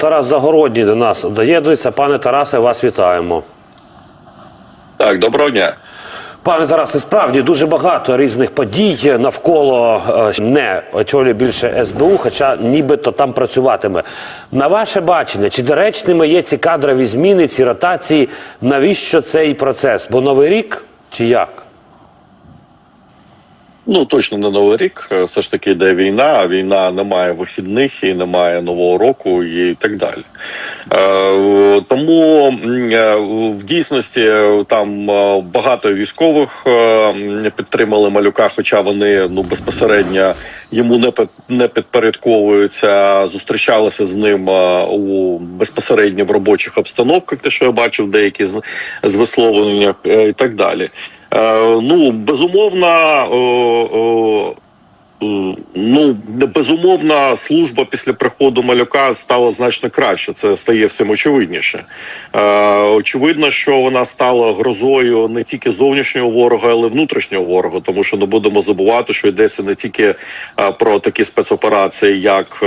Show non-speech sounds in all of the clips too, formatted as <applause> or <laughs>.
Тарас Загородній до нас доєднується. Пане Тарасе, вас вітаємо. Так, доброго дня. Пане Тарасе, справді дуже багато різних подій навколо е, не очолює більше СБУ, хоча нібито там працюватиме. На ваше бачення, чи доречними є ці кадрові зміни, ці ротації? Навіщо цей процес? Бо новий рік чи як? Ну точно не новий рік. Е, Все ж таки йде війна. А війна не має вихідних і не має нового року і так далі. Е, тому е, в дійсності там багато військових підтримали малюка, хоча вони ну безпосередньо йому не пи- не підпорядковуються, зустрічалися з ним у безпосередньо в робочих обстановках. Те, що я бачив, деякі з, висловлення і так далі. Е, ну безумовно. Ну, безумовно, служба після приходу малюка стала значно краще. Це стає всім очевидніше. Е, очевидно, що вона стала грозою не тільки зовнішнього ворога, але й внутрішнього ворога, тому що не будемо забувати, що йдеться не тільки е, про такі спецоперації, як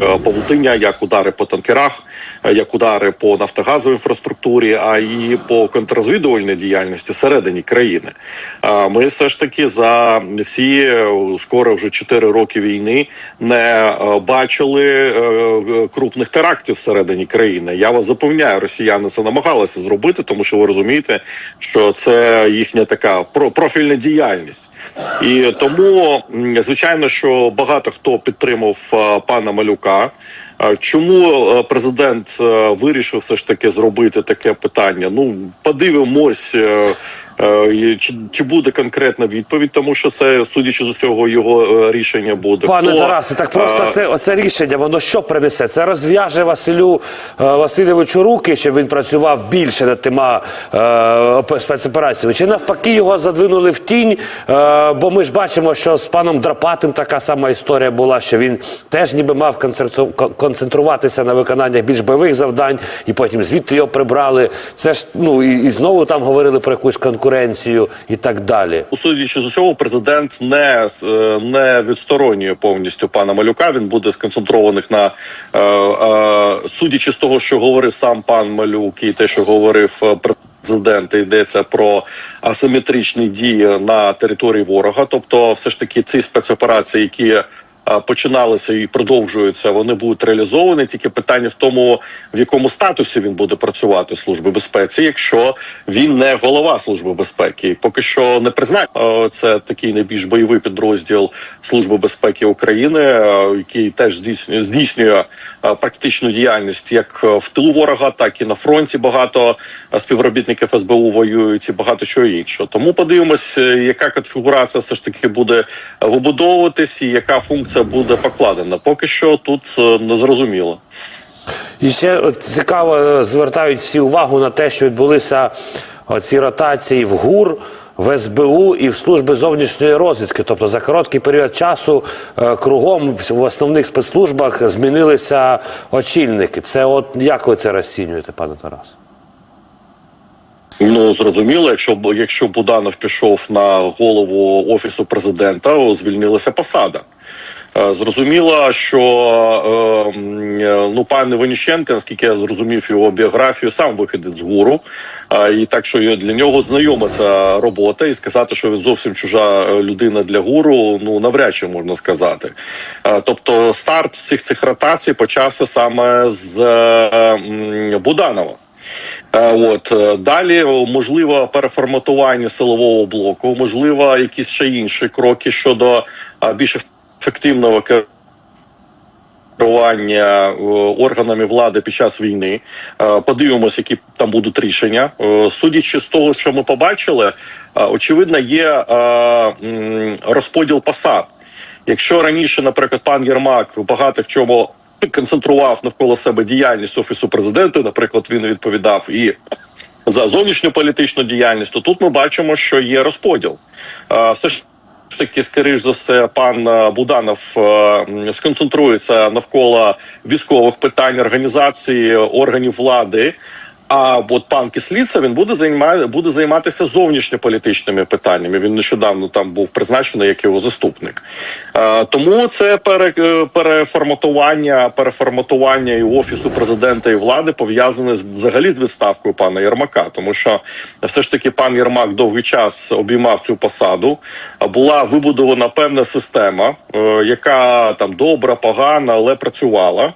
павутиння, як удари по танкерах, е, як удари по нафтогазовій інфраструктурі, а і по контррозвідувальній діяльності всередині країни. А Ми все ж таки за всі е, скоро вже 4 роки війни не е, бачили е, крупних терактів всередині країни. Я вас запевняю, росіяни це намагалися зробити, тому що ви розумієте, що це їхня така про- профільна діяльність. І тому, звичайно, що багато хто підтримав е, пана Малюка. Е, Чому е, президент е, вирішив все ж таки зробити таке питання? Ну, подивимось, е, чи, чи буде конкретна відповідь, тому що це, судячи з усього, його рішення буде. Пане Хто, Тарасе, так просто це оце рішення, воно що принесе? Це розв'яже Василю Васильовичу руки, щоб він працював більше над тима е, спецопераціями. Чи навпаки його задвинули в тінь? Е, бо ми ж бачимо, що з паном Драпатим така сама історія була, що він теж ніби мав концентру- кон- концентруватися на виконаннях більш бойових завдань, і потім звідти його прибрали. Це ж ну і, і знову там говорили про якусь конкуренцію і так далі. У Судячи з усього, президент не е, не відсторонює повністю пана Малюка. Він буде сконцентрованих на е, е, судячи з того, що говорив сам пан Малюк, і те, що говорив е, президент, йдеться про асиметричні дії на території ворога. Тобто, все ж таки, ці спецоперації, які починалися і продовжуються, вони будуть реалізовані. Тільки питання в тому, в якому статусі він буде працювати в службі безпеці, якщо він не голова служби безпеки. Поки що не признає це такий найбільш бойовий підрозділ служби безпеки України, який теж здійснює здійснює практичну діяльність як в тилу ворога, так і на фронті. Багато співробітників СБУ воюють і багато чого іншого. Тому подивимось, е, яка конфігурація все ж таки буде вибудовуватись, і яка функція буде покладена. Поки що тут е, не зрозуміло. І ще цікаво е, звертають всі увагу на те, що відбулися ці ротації в ГУР, в СБУ і в служби зовнішньої розвідки. Тобто за короткий період часу е, кругом в основних спецслужбах змінилися очільники. Це от як ви це розцінюєте, пане Тарас? Ну зрозуміло, якщо якщо Буданов пішов на голову офісу президента, звільнилася посада. Е, Зрозуміло, що е, е, ну пан Іваніченко, наскільки я зрозумів його біографію, сам виходить з гуру, і так що для нього знайома ця робота, і сказати, що він зовсім чужа людина для гуру, ну навряд чи можна сказати. Тобто, старт всіх цих ротацій почався саме з Буданова. От далі можливо переформатування силового блоку, можливо, якісь ще інші кроки щодо а, більш ефективного керування е, органами влади під час війни. Е, Подивимось, які там будуть рішення. Е, Судячи з того, що ми побачили, очевидно, є розподіл посад. Якщо раніше, наприклад, пан Єрмак багато в чому концентрував навколо себе діяльність офісу президента, наприклад, він відповідав і за зовнішню політичну діяльність, то тут ми бачимо, що є розподіл. Все ж таки, скоріш за все, пан е, Буданов е, сконцентрується навколо військових питань організації органів влади. А от пан Кисліца він буде займає, буде займатися зовнішньополітичними питаннями. Він нещодавно там був призначений як його заступник. Е, тому це пере, е, переформатування, переформатування і офісу президента і влади пов'язане з взагалі з відставкою пана Єрмака, тому що все ж таки пан Єрмак довгий час обіймав цю посаду. Була вибудована певна система, е, яка там добра, погана, але працювала.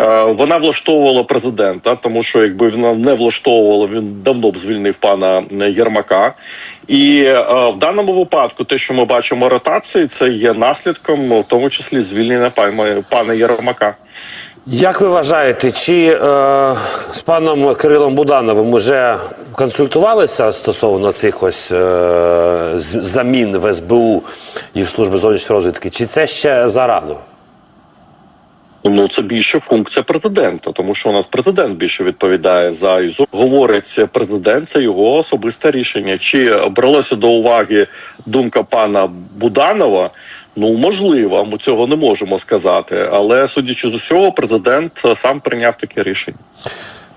Е, Вона влаштовувала президента, тому що якби вона не влаштовувала, він давно б звільнив пана Єрмака. І е, в даному випадку, те, що ми бачимо ротації, це є наслідком, в тому числі звільнення пана, Єрмака. Як ви вважаєте, чи е, з паном Кирилом Будановим вже консультувалися стосовно цих ось е, замін в СБУ і в службі зовнішньої розвідки? Чи це ще зарано? Ну це більше функція президента, тому що у нас президент більше відповідає за ІЗО. Говорить президент, це його особисте рішення. Чи бралося до уваги думка пана Буданова? Ну можливо, ми цього не можемо сказати. Але судячи з усього, президент сам прийняв таке рішення.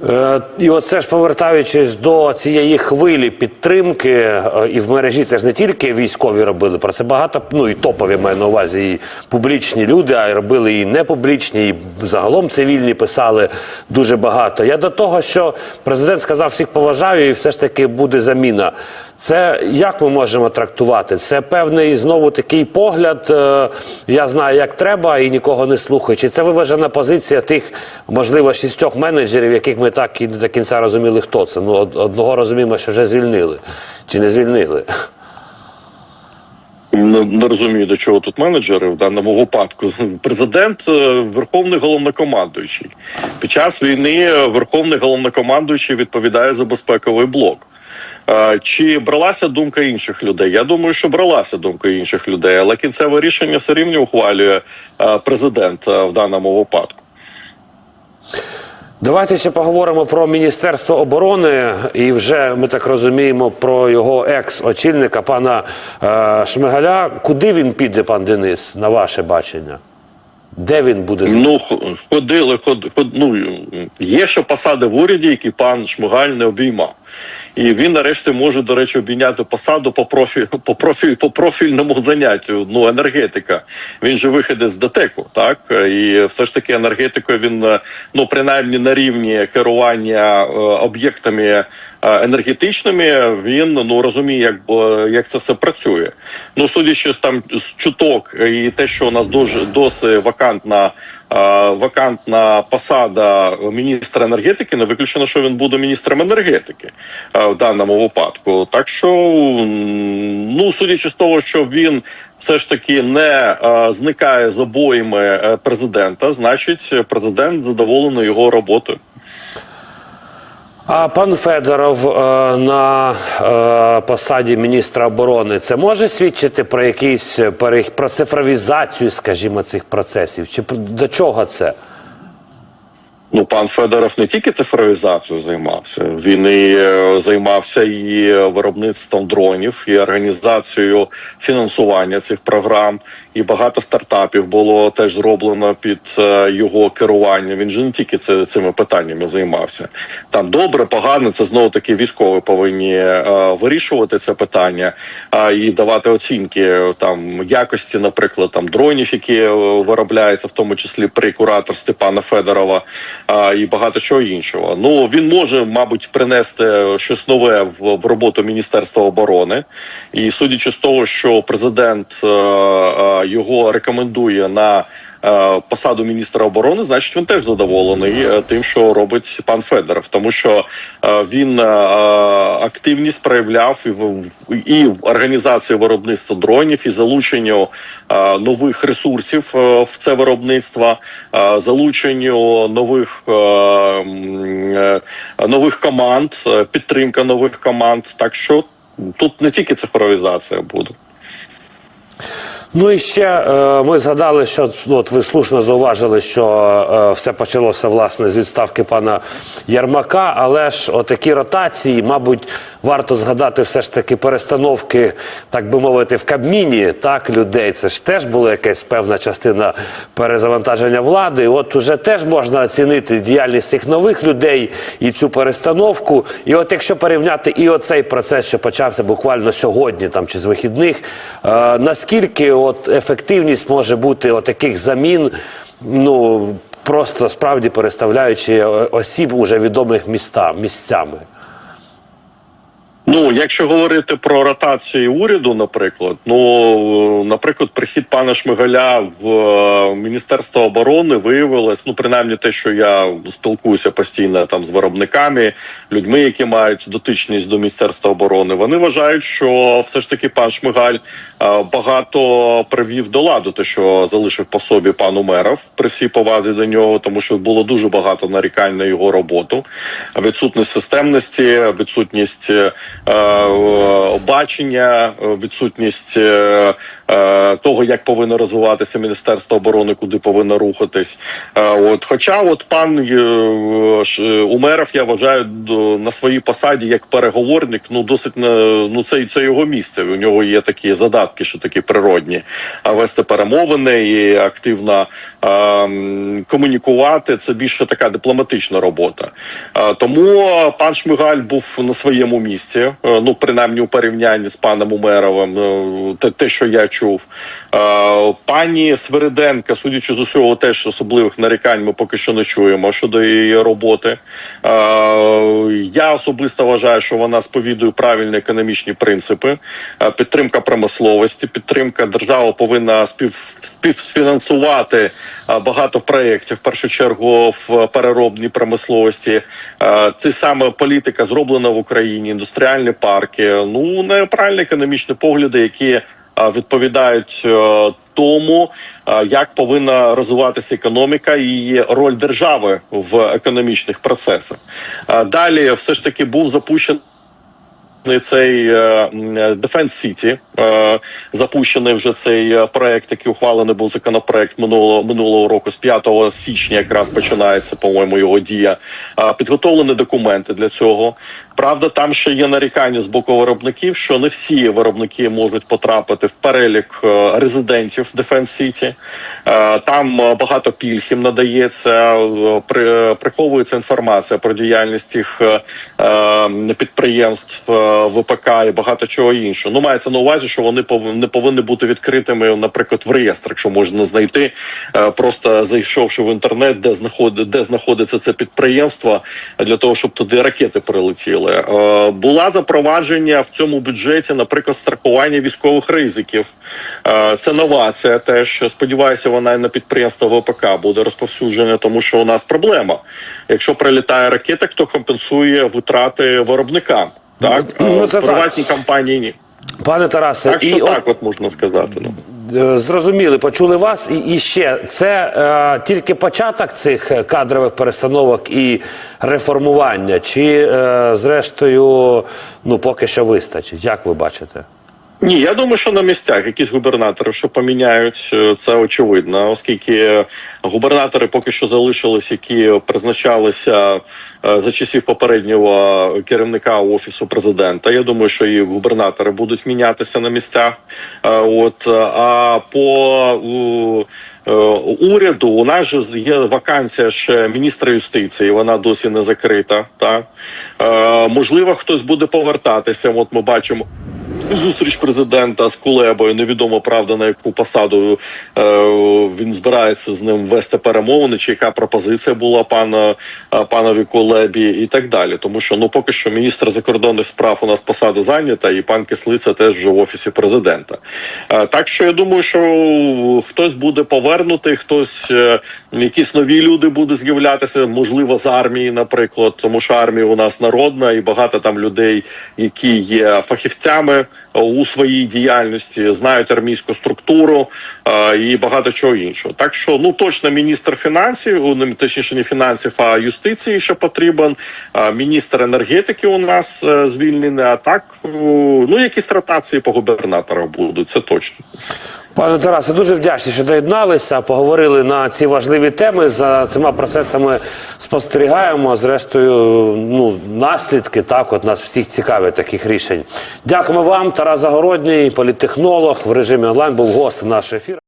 Е, І оце ж повертаючись до цієї хвилі підтримки, е, і в мережі це ж не тільки військові робили, про це багато, ну і топові маю на увазі, і публічні люди, а й робили і непублічні, і загалом цивільні писали дуже багато. Я до того, що президент сказав, всіх поважаю, і все ж таки буде заміна. Це як ми можемо трактувати? Це певний знову такий погляд. е, Я знаю, як треба, і нікого не слухаю. Чи це виважена позиція тих, можливо, шістьох менеджерів, яких ми так і не до кінця розуміли, хто це? Ну, одного розуміємо, що вже звільнили чи не звільнили. Не, не розумію, до чого тут менеджери в даному випадку. <laughs> Президент е, верховний головнокомандуючий. Під час війни е, верховний головнокомандуючий відповідає за безпековий блок. Е, Чи бралася думка інших людей? Я думаю, що бралася думка інших людей, але кінцеве рішення все рівно ухвалює е, президент е, в даному випадку. Давайте ще поговоримо про Міністерство оборони, і вже ми так розуміємо про його екс-очільника, пана е, Шмигаля. Куди він піде, пан Денис, на ваше бачення? Де він буде? Ну ходили, ход, ход, ну є ще посади в уряді, які пан Шмигаль не обіймав. І він нарешті може, до речі, обійняти посаду по профіль, по профіль, по профільному заняттю. Ну, енергетика. Він же виходить з ДТЕКу, так і все ж таки енергетикою він е, ну принаймні на рівні керування е, об'єктами е, енергетичними. Він ну розуміє, як як це все працює. Ну судячи з там з чуток і те, що у нас дуже досить вакантна. Вакантна посада міністра енергетики не виключено, що він буде міністром енергетики в даному випадку. Так що, ну судячи з того, що він все ж таки не зникає з обоїми е, президента, значить президент задоволений його роботою. А пан Федоров е, на е, посаді міністра оборони це може свідчити про якийсь пере- про цифровізацію, скажімо, цих процесів? Чи до чого це? Ну, пан Федоров не тільки цифровізацією займався, він і е, займався і виробництвом дронів, і організацією фінансування цих програм. І багато стартапів було теж зроблено під е, його керування. Він же не тільки цими питаннями займався. Там добре, погано, це знову таки військові повинні е, вирішувати це питання і давати оцінки е, там якості, наприклад, там дронів, які е, виробляються, в тому числі при кураторстві пана Федорова, а, і багато чого іншого. Ну він може, мабуть, принести щось нове в, в роботу Міністерства оборони. І судячи з того, що президент а, а, його рекомендує на е, посаду міністра оборони, значить він теж задоволений е, тим, що робить пан Федоров, тому що е, він е, активність проявляв і в і в організації виробництва дронів, і залученню е, нових ресурсів е, в це виробництво, е, залученню нових е, е, нових команд, е, підтримка нових команд. Так що тут не тільки цифровізація буде. Ну і ще е, ми згадали, що от ви слушно зауважили, що е, все почалося власне з відставки пана Ярмака, але ж отакі ротації, мабуть, варто згадати все ж таки перестановки, так би мовити, в Кабміні так людей. Це ж теж була якась певна частина перезавантаження влади. І от уже теж можна оцінити діяльність цих нових людей і цю перестановку. І от якщо порівняти і оцей процес, що почався буквально сьогодні, там чи з вихідних, е, наскільки от ефективність може бути от таких замін, ну просто справді переставляючи осіб уже відомих міста місцями. Ну, якщо говорити про ротацію уряду, наприклад, ну наприклад, прихід пана Шмигаля в е, Міністерство оборони виявилось, ну принаймні те, що я спілкуюся постійно там з виробниками, людьми, які мають дотичність до міністерства оборони, вони вважають, що все ж таки пан Шмигаль е, багато привів до ладу, те, що залишив по собі пан Умеров при всій повазі до нього, тому що було дуже багато нарікань на його роботу, відсутність системності, відсутність. Е, бачення, е, відсутність е, того, як повинно розвиватися Міністерство оборони, куди повинно рухатись. От, хоча, от пан Умеров, я вважаю, на своїй посаді як переговорник, ну досить на ну це, це його місце. У нього є такі задатки, що такі природні, а вести перемовини і активно комунікувати. Це більше така дипломатична робота. Тому пан Шмигаль був на своєму місці. Е, Ну, принаймні у порівнянні з паном Умеровим, е, те, те, що я чув. Е, Пані Свириденка, судячи з усього, теж особливих нарікань ми поки що не чуємо щодо її роботи. Я особисто вважаю, що вона сповідує правильні економічні принципи. Підтримка промисловості, підтримка держава повинна спів, співфінансувати багато проєктів, в першу чергу в переробній промисловості. Це саме політика зроблена в Україні, індустріальні парки. Ну неправильні економічні погляди, які відповідають е, тому, як повинна розвиватися економіка і роль держави в економічних процесах. Далі, все ж таки, був запущений. Цей е, м, Defense City е, запущений вже цей е, проект, який ухвалений був законопроект минулого минулого року, з 5 січня, якраз починається, по-моєму, його дія. Е, підготовлені документи для цього. Правда, там ще є нарікання з боку виробників, що не всі виробники можуть потрапити в перелік е, резидентів Defense City. Е, Там е, багато пільг їм надається, при- приховується інформація про діяльність їх підприємств ВПК і багато чого іншого. Ну мається на увазі, що вони не повинні бути відкритими, наприклад, в реєстр, якщо можна знайти, просто зайшовши в інтернет, де знаходиться це підприємство, для того, щоб туди ракети прилетіли. Е, Була запровадження в цьому бюджеті, наприклад, страхування військових ризиків. Е, Це новація. Теж сподіваюся, вона і на підприємство ВПК буде розповсюджена, тому що у нас проблема. Якщо прилітає ракета, хто компенсує витрати виробникам? Так, Ну, це в приватній компанії ні. Пане Тарасе, Так що і от так, от можна сказати. Ну. Е, Зрозуміли, почули вас. І, і ще це е, тільки початок цих е, кадрових перестановок і реформування, чи е, зрештою, ну поки що вистачить. Як ви бачите? Ні, я думаю, що на місцях якісь губернатори, що поміняють, е, це очевидно, оскільки губернатори поки що залишились, які призначалися е, за часів попереднього керівника офісу президента. Я думаю, що і губернатори будуть мінятися на місцях. Е, От а по уряду у нас же є вакансія ще міністра юстиції. Вона досі не закрита. Так е, можливо, хтось буде повертатися. От ми бачимо. Зустріч президента з Кулебою. Невідомо правда на яку посаду е, він збирається з ним вести перемовини, чи яка пропозиція була пана е, панові Кулебі, і так далі. Тому що ну поки що міністр закордонних справ у нас посада зайнята, і пан Кислиця теж вже в офісі президента. Е, так що я думаю, що хтось буде повернутий, хтось якісь нові люди буде з'являтися, можливо, з армії, наприклад, тому що армія у нас народна, і багато там людей, які є фахівцями у своїй діяльності, знають армійську структуру е, і багато чого іншого. Так що ну точно міністр фінансів, точніше не фінансів, а юстиції ще потрібен. е, Міністр енергетики у нас е, звільнений. А так е, ну якісь ротації по губернаторах будуть, це точно. Пане Тарасе, дуже вдячні, що доєдналися. Поговорили на ці важливі теми. За цими процесами спостерігаємо. Зрештою, ну наслідки так от нас всіх цікавить таких рішень. Дякуємо вам. Тарас Загородній, політтехнолог в режимі онлайн, був гостем нашого ефіру.